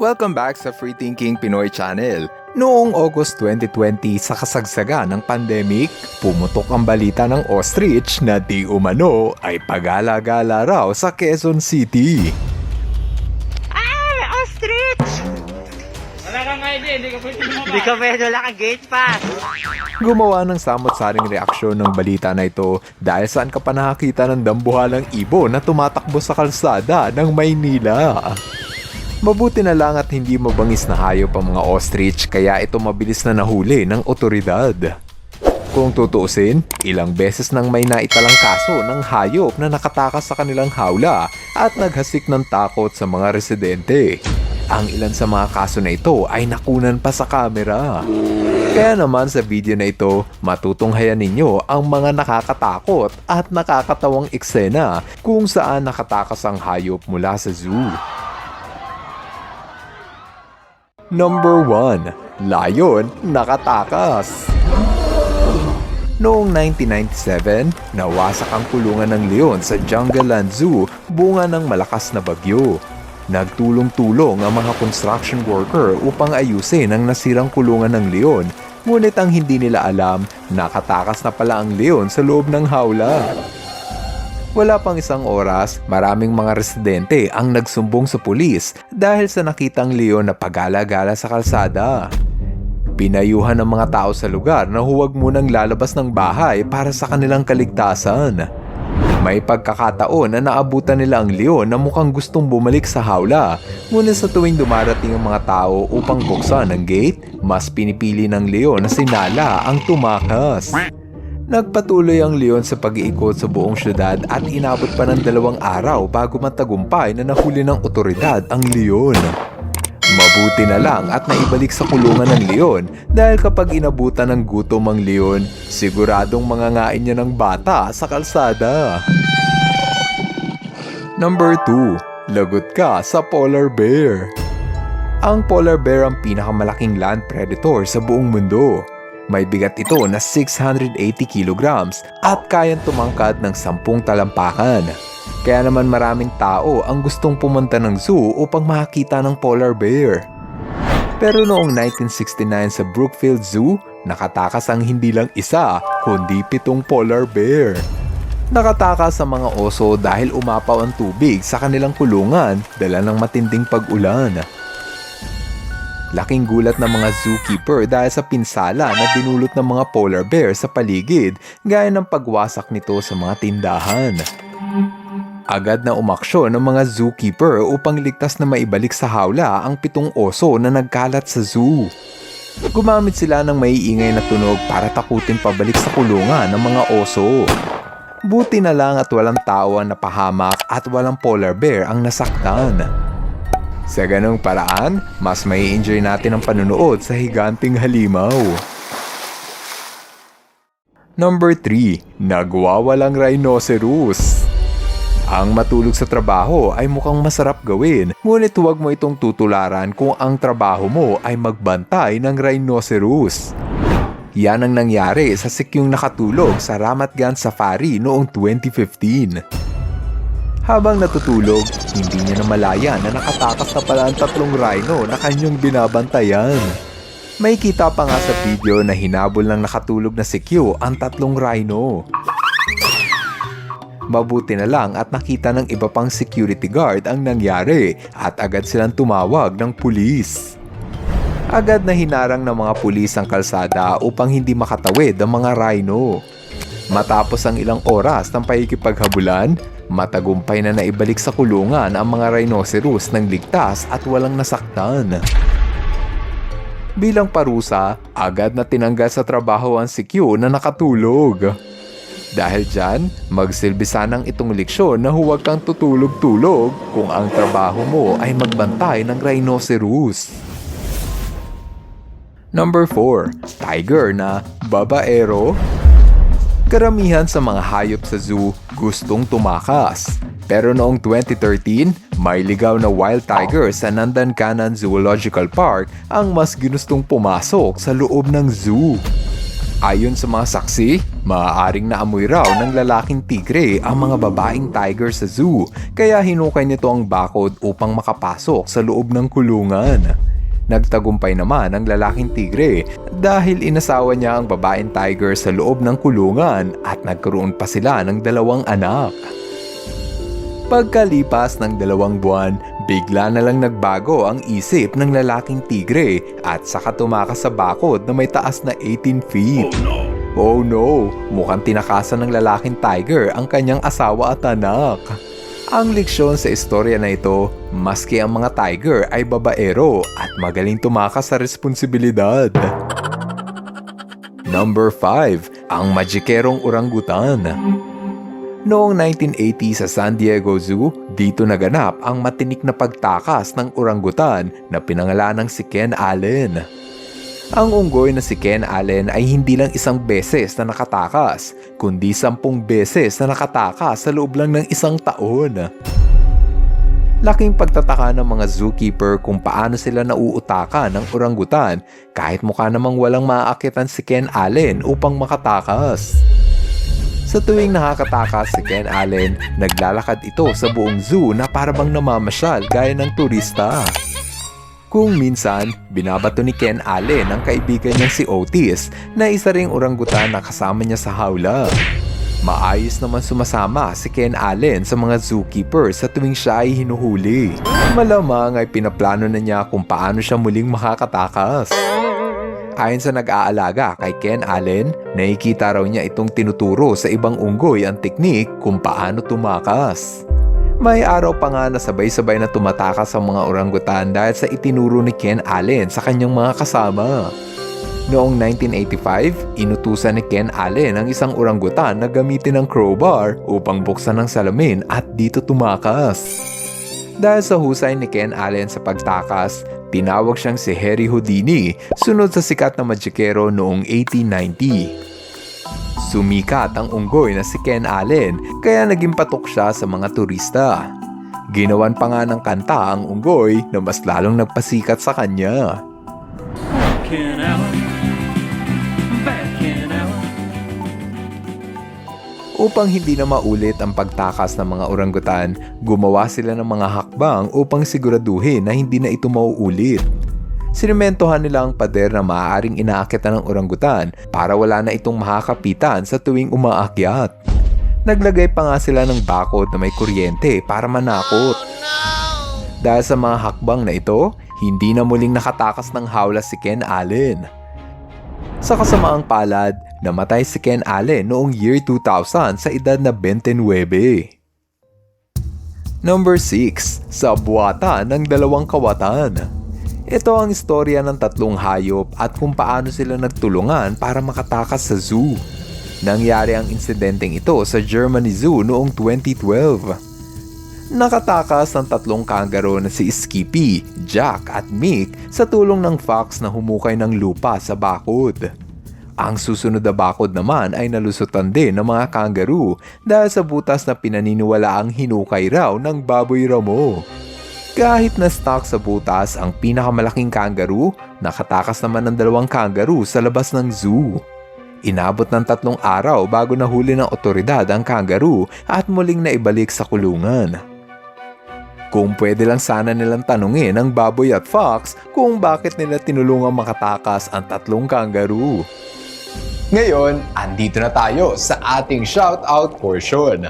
Welcome back sa Free Thinking Pinoy Channel. Noong August 2020 sa kasagsagan ng pandemic, pumutok ang balita ng ostrich na di umano ay pagala-gala raw sa Quezon City. Ay, ostrich! Wala kang idea, hindi ka pwede lumabas. Hindi ka pwede wala kang gate pass. Gumawa ng samot-saring reaksyon ng balita na ito dahil saan ka pa nakakita ng dambuhalang ibon na tumatakbo sa kalsada ng Maynila. Mabuti na lang at hindi mabangis na hayop ang mga ostrich kaya ito mabilis na nahuli ng otoridad. Kung tutuusin, ilang beses nang may naitalang kaso ng hayop na nakatakas sa kanilang hawla at naghasik ng takot sa mga residente. Ang ilan sa mga kaso na ito ay nakunan pa sa kamera. Kaya naman sa video na ito, matutunghayan ninyo ang mga nakakatakot at nakakatawang eksena kung saan nakatakas ang hayop mula sa zoo. Number 1. Lion nakatakas. Noong 1997, nawasak ang kulungan ng leon sa Jungleland Zoo bunga ng malakas na bagyo. Nagtulong-tulong ang mga construction worker upang ayusin ang nasirang kulungan ng leon, ngunit ang hindi nila alam, nakatakas na pala ang leon sa loob ng hawla. Wala pang isang oras, maraming mga residente ang nagsumbong sa pulis dahil sa nakitang leon na pagala-gala sa kalsada. Pinayuhan ng mga tao sa lugar na huwag munang lalabas ng bahay para sa kanilang kaligtasan. May pagkakataon na naabutan nila ang leon na mukhang gustong bumalik sa hawla, ngunit sa tuwing dumarating ang mga tao upang buksan ang gate, mas pinipili ng leon na sinala ang tumakas. Nagpatuloy ang leon sa pag-iikot sa buong syudad at inabot pa ng dalawang araw bago matagumpay na nahuli ng otoridad ang leon. Mabuti na lang at naibalik sa kulungan ng leon dahil kapag inabutan ng gutom ang leon, siguradong mangangain niya ng bata sa kalsada. Number 2. Lagot ka sa polar bear. Ang polar bear ang pinakamalaking land predator sa buong mundo. May bigat ito na 680 kilograms at kayang tumangkad ng 10 talampakan. Kaya naman maraming tao ang gustong pumunta ng zoo upang makakita ng polar bear. Pero noong 1969 sa Brookfield Zoo, nakatakas ang hindi lang isa, kundi pitong polar bear. Nakatakas sa mga oso dahil umapaw ang tubig sa kanilang kulungan dala ng matinding pag-ulan. Laking gulat ng mga zookeeper dahil sa pinsala na dinulot ng mga polar bear sa paligid gaya ng pagwasak nito sa mga tindahan. Agad na umaksyon ng mga zookeeper upang ligtas na maibalik sa hawla ang pitong oso na nagkalat sa zoo. Gumamit sila ng maiingay na tunog para takutin pabalik sa kulungan ng mga oso. Buti na lang at walang tao ang napahamak at walang polar bear ang nasaktan. Sa ganong paraan, mas may enjoy natin ang panunood sa higanting halimaw. Number 3. Nagwawalang rhinoceros. Ang matulog sa trabaho ay mukhang masarap gawin, ngunit huwag mo itong tutularan kung ang trabaho mo ay magbantay ng rhinoceros. Yan ang nangyari sa sikyong nakatulog sa Ramat Gan Safari noong 2015. Habang natutulog, hindi niya namalayan na nakatakas na pala ang tatlong rhino na kanyang binabantayan. May kita pa nga sa video na hinabol ng nakatulog na si Q ang tatlong rhino. Mabuti na lang at nakita ng iba pang security guard ang nangyari at agad silang tumawag ng pulis. Agad na hinarang ng mga pulis ang kalsada upang hindi makatawid ang mga rhino. Matapos ang ilang oras ng pakikipaghabulan, matagumpay na naibalik sa kulungan ang mga rhinoceros ng ligtas at walang nasaktan. Bilang parusa, agad na tinanggal sa trabaho ang si Q na nakatulog. Dahil dyan, magsilbi sanang itong leksyon na huwag kang tutulog-tulog kung ang trabaho mo ay magbantay ng rhinoceros. Number 4. Tiger na babaero. Karamihan sa mga hayop sa zoo gustong tumakas. Pero noong 2013, may ligaw na wild tiger sa Nandankanan Zoological Park ang mas ginustong pumasok sa loob ng zoo. Ayon sa mga saksi, maaaring naamoy raw ng lalaking tigre ang mga babaeng tiger sa zoo kaya hinukay nito ang bakod upang makapasok sa loob ng kulungan. Nagtagumpay naman ang lalaking tigre dahil inasawa niya ang babaeng tiger sa loob ng kulungan at nagkaroon pa sila ng dalawang anak. Pagkalipas ng dalawang buwan, bigla na lang nagbago ang isip ng lalaking tigre at saka tumakas sa bakod na may taas na 18 feet. Oh no! Mukhang tinakasan ng lalaking tiger ang kanyang asawa at anak. Ang leksyon sa istorya na ito, maski ang mga tiger ay babaero at magaling tumakas sa responsibilidad. Number 5. Ang Magikerong Orangutan Noong 1980 sa San Diego Zoo, dito naganap ang matinik na pagtakas ng orangutan na pinangalan ng si Ken Allen. Ang unggoy na si Ken Allen ay hindi lang isang beses na nakatakas, kundi sampung beses na nakatakas sa loob lang ng isang taon. Laking pagtataka ng mga zookeeper kung paano sila nauutaka ng orangutan kahit mukha namang walang maaakitan si Ken Allen upang makatakas. Sa tuwing nakakatakas si Ken Allen, naglalakad ito sa buong zoo na parabang namamasyal gaya ng turista. Kung minsan, binabato ni Ken Allen ang kaibigan niya si Otis na isa ring orangutan na kasama niya sa hawla. Maayos naman sumasama si Ken Allen sa mga zookeeper sa tuwing siya ay hinuhuli. Malamang ay pinaplano na niya kung paano siya muling makakatakas. Ayon sa nag-aalaga kay Ken Allen, nakikita raw niya itong tinuturo sa ibang unggoy ang teknik kung paano tumakas. May araw pa nga na sabay-sabay na tumatakas ang mga orangutan dahil sa itinuro ni Ken Allen sa kanyang mga kasama. Noong 1985, inutusan ni Ken Allen ang isang orangutan na gamitin ang crowbar upang buksan ang salamin at dito tumakas. Dahil sa husay ni Ken Allen sa pagtakas, tinawag siyang si Harry Houdini sunod sa sikat na magikero noong 1890. Sumikat ang unggoy na si Ken Allen kaya naging patok siya sa mga turista. Ginawan pa nga ng kanta ang unggoy na mas lalong nagpasikat sa kanya. Ken Allen. Upang hindi na maulit ang pagtakas ng mga orangutan, gumawa sila ng mga hakbang upang siguraduhin na hindi na ito mauulit. Sinimentohan nila ang pader na maaaring inaakitan ng orangutan para wala na itong makakapitan sa tuwing umaakyat. Naglagay pa nga sila ng bakod na may kuryente para manakot. Dahil sa mga hakbang na ito, hindi na muling nakatakas ng hawla si Ken Allen. Sa kasamaang palad, namatay si Ken Allen noong year 2000 sa edad na 29. Number 6. Sa buwata ng dalawang kawatan. Ito ang istorya ng tatlong hayop at kung paano sila nagtulungan para makatakas sa zoo. Nangyari ang insidenteng ito sa Germany Zoo noong 2012. Nakatakas ang tatlong kangaroo na si Skippy, Jack at Mick sa tulong ng fox na humukay ng lupa sa bakod. Ang susunod na bakod naman ay nalusutan din ng mga kangaroo dahil sa butas na pinaniniwala ang hinukay raw ng baboy ramo. Kahit na stuck sa butas ang pinakamalaking kangaroo, nakatakas naman ng dalawang kangaroo sa labas ng zoo. Inabot ng tatlong araw bago nahuli ng otoridad ang kangaroo at muling naibalik sa kulungan. Kung pwede lang sana nilang tanungin ang baboy at fox kung bakit nila tinulungang makatakas ang tatlong kangaroo. Ngayon, andito na tayo sa ating shoutout portion.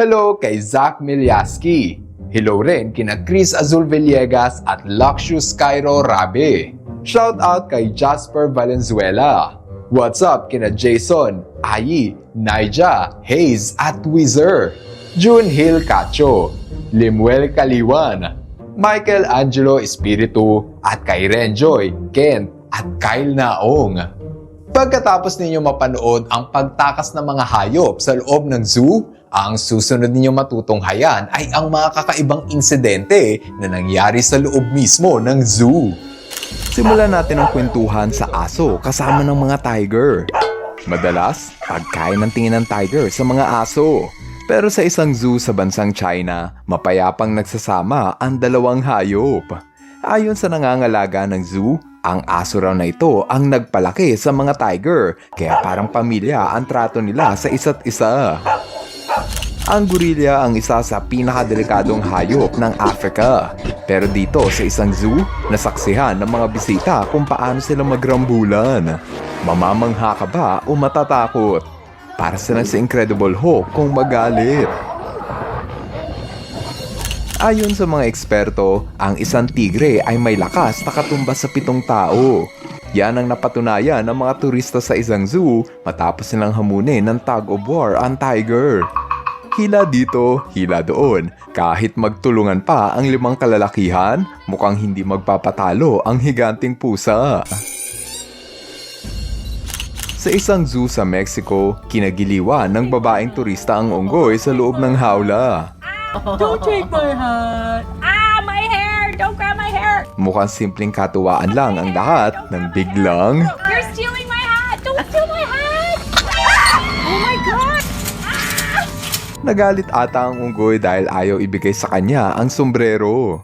Hello kay Zach Milyaski. Hello rin kina Chris Azul Villegas at Luxius Cairo Rabe. Shoutout kay Jasper Valenzuela. What's up kina Jason, Ayi, Naija, Hayes at Wizard. June Hill Cacho, Limuel Kaliwan, Michael Angelo Espiritu at kay Renjoy, Kent at Kyle Naong. Pagkatapos ninyo mapanood ang pagtakas ng mga hayop sa loob ng zoo, ang susunod ninyo matutunghayan ay ang mga kakaibang insidente na nangyari sa loob mismo ng zoo. Simulan natin ang kwentuhan sa aso kasama ng mga tiger. Madalas, pagkain ng tingin ng tiger sa mga aso. Pero sa isang zoo sa bansang China, mapayapang nagsasama ang dalawang hayop. Ayon sa nangangalaga ng zoo, Ang aso raw na ito ang nagpalaki sa mga tiger, kaya parang pamilya ang trato nila sa isa't isa. Ang gorilla ang isa sa pinakadelikadong hayop ng Africa. Pero dito sa isang zoo, nasaksihan ng mga bisita kung paano sila magrambulan. Mamamangha ka ba o matatakot? Para sila sa Incredible Hulk kung magalit. Ayon sa mga eksperto, ang isang tigre ay may lakas na katumbas sa pitong tao. Yan ang napatunayan ng mga turista sa isang zoo matapos nilang hamunin ng tug of war ang tiger. Hila dito, hila doon. Kahit magtulungan pa ang limang kalalakihan, mukhang hindi magpapatalo ang higanting pusa. Sa isang zoo sa Mexico, kinagiliwan ng babaeng turista ang unggoy sa loob ng hawla. Don't take my hat. Ah, my hair! Don't grab my hair! Mukhang simpleng katuwaan lang ang lahat nang biglang You're stealing my hat! Don't steal my hat! Ah! Oh my god! Nagalit ata ang unggoy dahil ayaw ibigay sa kanya ang sombrero.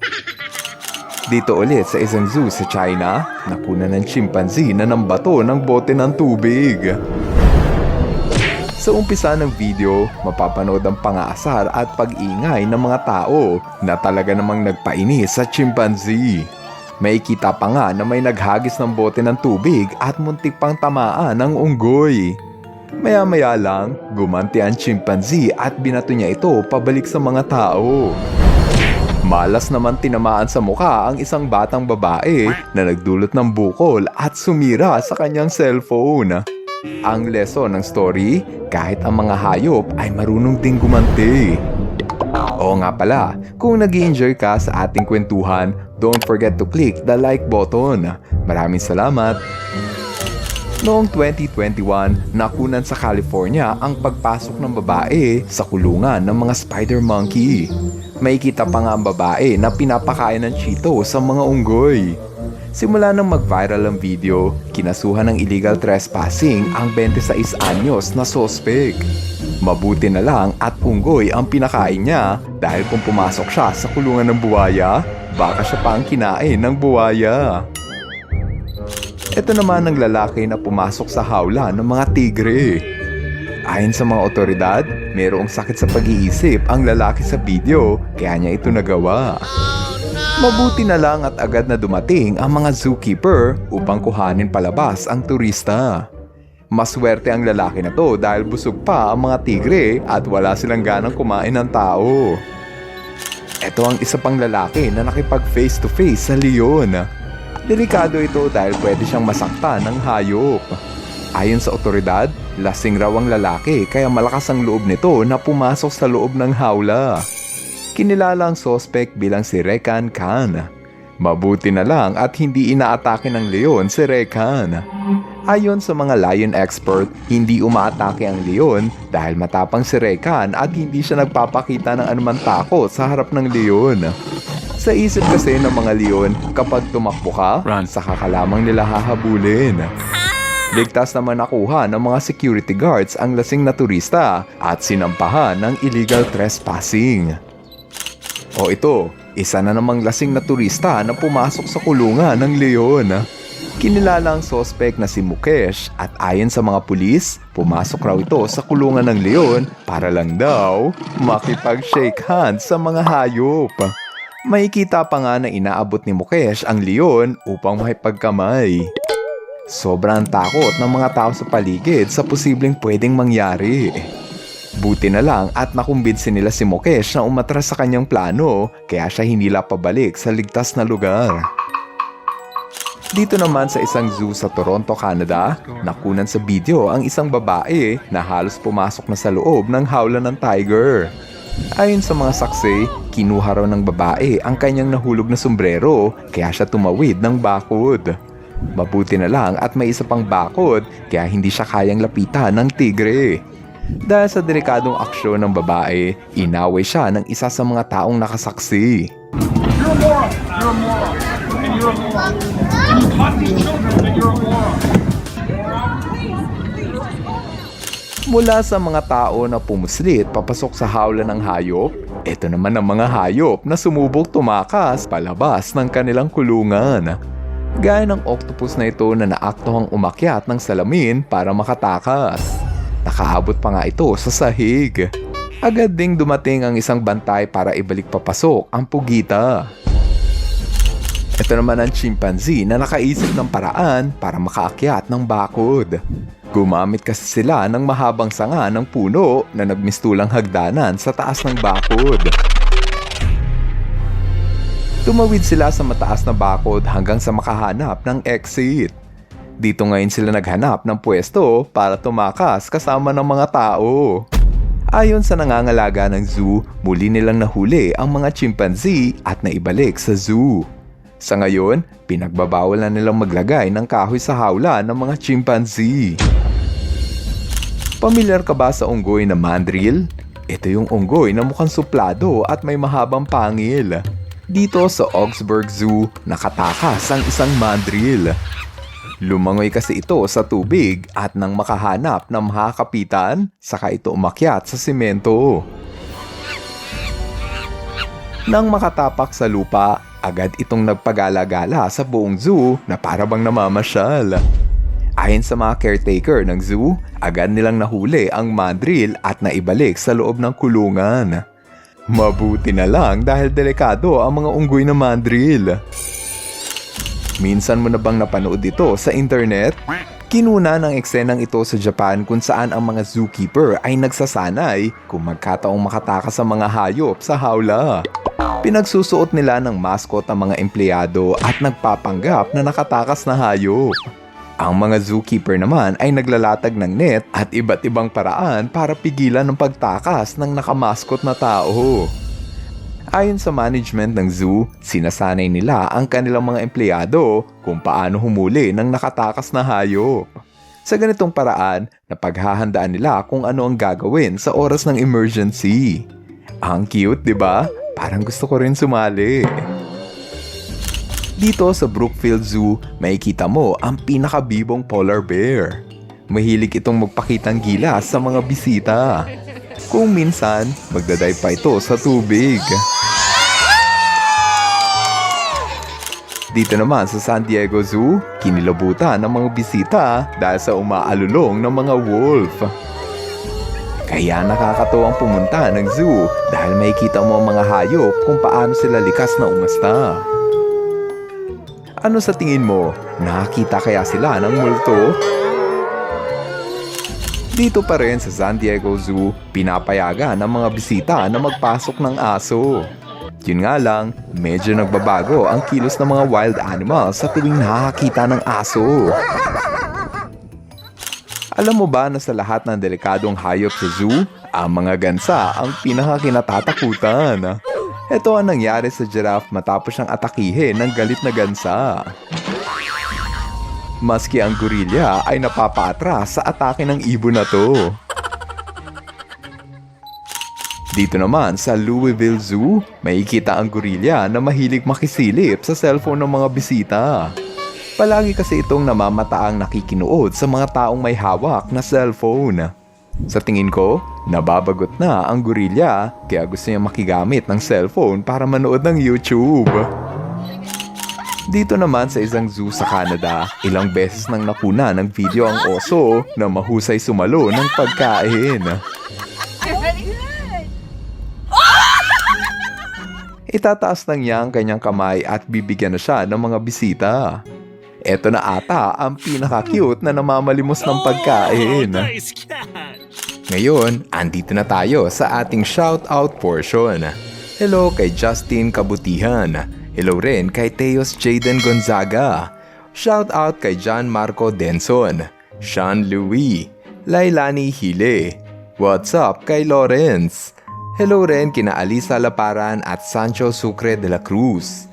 Dito ulit sa isang zoo sa China, nakuna ng chimpanzee na ng bato ng bote ng tubig. Sa umpisa ng video, mapapanood ang pangaasar at pag-ingay ng mga tao na talaga namang nagpainis sa chimpanzee. May kita pa nga na may naghagis ng bote ng tubig at muntik pang tamaan ng unggoy. Maya-maya lang, gumanti ang chimpanzee at binato niya ito pabalik sa mga tao. Malas naman tinamaan sa mukha ang isang batang babae na nagdulot ng bukol at sumira sa kanyang cellphone. Ang lesson ng story, kahit ang mga hayop ay marunong ding gumanti. Oo nga pala, kung nag enjoy ka sa ating kwentuhan, don't forget to click the like button. Maraming salamat! Noong 2021, nakunan sa California ang pagpasok ng babae sa kulungan ng mga spider monkey. May kita pa nga ang babae na pinapakain ng Cheeto sa mga unggoy. Simula nang mag-viral ang video, kinasuhan ng illegal trespassing ang 26 anyos na sospek. Mabuti na lang at unggoy ang pinakain niya dahil kung pumasok siya sa kulungan ng buwaya, baka siya pa ang kinain ng buwaya. Ito naman ang lalaki na pumasok sa hawla ng mga tigre. Ayon sa mga otoridad, mayroong sakit sa pag-iisip ang lalaki sa video kaya niya ito nagawa. Mabuti na lang at agad na dumating ang mga zookeeper upang kuhanin palabas ang turista. Maswerte ang lalaki na to dahil busog pa ang mga tigre at wala silang ganang kumain ng tao. Ito ang isa pang lalaki na nakipag face to face sa leon. Delikado ito dahil pwede siyang masaktan ng hayop. Ayon sa otoridad, lasing raw ang lalaki kaya malakas ang loob nito na pumasok sa loob ng hawla. Kinilala ang sospek bilang si Rekan Khan. Mabuti na lang at hindi inaatake ng leon si Rekan. Ayon sa mga lion expert, hindi umaatake ang leon dahil matapang si Rekan at hindi siya nagpapakita ng anumang takot sa harap ng leon. Sa isip kasi ng mga leon, kapag tumakbo ka, Run. saka ka lamang nila hahabulin. Ligtas naman nakuha ng mga security guards ang lasing na turista at sinampahan ng illegal trespassing. O ito, isa na namang lasing na turista na pumasok sa kulungan ng leon. Kinilala ang sospek na si Mukesh at ayon sa mga pulis, pumasok raw ito sa kulungan ng leon para lang daw makipag-shake hands sa mga hayop. Makikita pa nga na inaabot ni Mukesh ang leon upang makipagkamay. Sobrang takot ng mga tao sa paligid sa posibleng pwedeng mangyari. Buti na lang at nakumbinsi nila si Mukesh na umatras sa kanyang plano kaya siya hinila pabalik sa ligtas na lugar. Dito naman sa isang zoo sa Toronto, Canada, nakunan sa video ang isang babae na halos pumasok na sa loob ng hawla ng tiger. Ayon sa mga saksi, kinuha raw ng babae ang kanyang nahulog na sombrero kaya siya tumawid ng bakod. Mabuti na lang at may isa pang bakod kaya hindi siya kayang lapitan ng tigre. Dahil sa delikadong aksyon ng babae, inaway siya ng isa sa mga taong nakasaksi. You're a moron. You're a moron. You're a moron. You caught these children Mula sa mga tao na pumuslit papasok sa hawla ng hayop, ito naman ang mga hayop na sumubok tumakas palabas ng kanilang kulungan. Gaya ng octopus na ito na naaktohang umakyat ng salamin para makatakas. Nakaabot pa nga ito sa sahig. Agad ding dumating ang isang bantay para ibalik papasok ang pugita. Ito naman ang chimpanzee na nakaisip ng paraan para makaakyat ng bakod. Gumamit kasi sila ng mahabang sanga ng puno na nagmistulang hagdanan sa taas ng bakod. Tumawid sila sa mataas na bakod hanggang sa makahanap ng exit. Dito ngayon sila naghanap ng pwesto para tumakas kasama ng mga tao. Ayon sa nangangalaga ng zoo, muli nilang nahuli ang mga chimpanzee at naibalik sa zoo. Sa ngayon, pinagbabawal na nilang maglagay ng kahoy sa hawla ng mga chimpanzee. Pamilyar ka ba sa unggoy na mandrill? Ito yung unggoy na mukhang suplado at may mahabang pangil. Dito sa Augsburg Zoo, nakatakas ang isang mandrill. Lumangoy kasi ito sa tubig at nang makahanap ng makakapitan, saka ito umakyat sa simento. Nang makatapak sa lupa, agad itong nagpagala-gala sa buong zoo na parabang namamasyal. Ayon sa mga caretaker ng zoo, agad nilang nahuli ang mandrill at naibalik sa loob ng kulungan. Mabuti na lang dahil delikado ang mga unggoy na mandrill. Minsan mo na bang napanood ito sa internet? Kinuna ng eksenang ito sa Japan kung saan ang mga zookeeper ay nagsasanay kung magkataong makatakas sa mga hayop sa hawla. Pinagsusuot nila ng mascot ang mga empleyado at nagpapanggap na nakatakas na hayop. Ang mga zookeeper naman ay naglalatag ng net at iba't ibang paraan para pigilan ang pagtakas ng nakamaskot na tao. Ayon sa management ng zoo, sinasanay nila ang kanilang mga empleyado kung paano humuli ng nakatakas na hayop. Sa ganitong paraan, napaghahandaan nila kung ano ang gagawin sa oras ng emergency. Ang cute, di ba? Parang gusto ko rin sumali. Dito sa Brookfield Zoo, makikita mo ang pinakabibong polar bear. Mahilig itong magpakitang gilas sa mga bisita. Kung minsan, magdadive pa ito sa tubig. Dito naman sa San Diego Zoo, kinilabutan ng mga bisita dahil sa umaalulong ng mga wolf. Kaya nakakatuwang pumunta ng zoo dahil makikita mo ang mga hayop kung paano sila likas na umasta. Ano sa tingin mo? Nakakita kaya sila ng multo? Dito pa rin sa San Diego Zoo, pinapayagan ng mga bisita na magpasok ng aso. Yun nga lang, medyo nagbabago ang kilos ng mga wild animals sa tuwing nakakita ng aso. Alam mo ba na sa lahat ng delikadong hayop sa zoo, ang mga gansa ang pinakakinatatakutan? Ito ang nangyari sa giraffe matapos siyang atakihin ng galit na gansa. Maski ang gorilla ay napapaatras sa atake ng ibon na to. Dito naman sa Louisville Zoo, makikita ang gorilla na mahilig makisilip sa cellphone ng mga bisita. Palagi kasi itong namamataang nakikinood sa mga taong may hawak na cellphone. Sa tingin ko, nababagot na ang gorilla kaya gusto niya makigamit ng cellphone para manood ng YouTube. Dito naman sa isang zoo sa Canada, ilang beses nang nakuna ng video ang oso na mahusay sumalo ng pagkain. Itataas lang niya ang kanyang kamay at bibigyan na siya ng mga bisita. Ito na ata ang pinaka-cute na namamalimos ng pagkain. Ngayon, andito na tayo sa ating shoutout portion. Hello kay Justin Kabutihan. Hello rin kay Teos Jaden Gonzaga. Shoutout kay John Marco Denson. Sean Louis. Lailani Hile. What's up kay Lawrence? Hello rin kina Alisa Laparan at Sancho Sucre de la Cruz.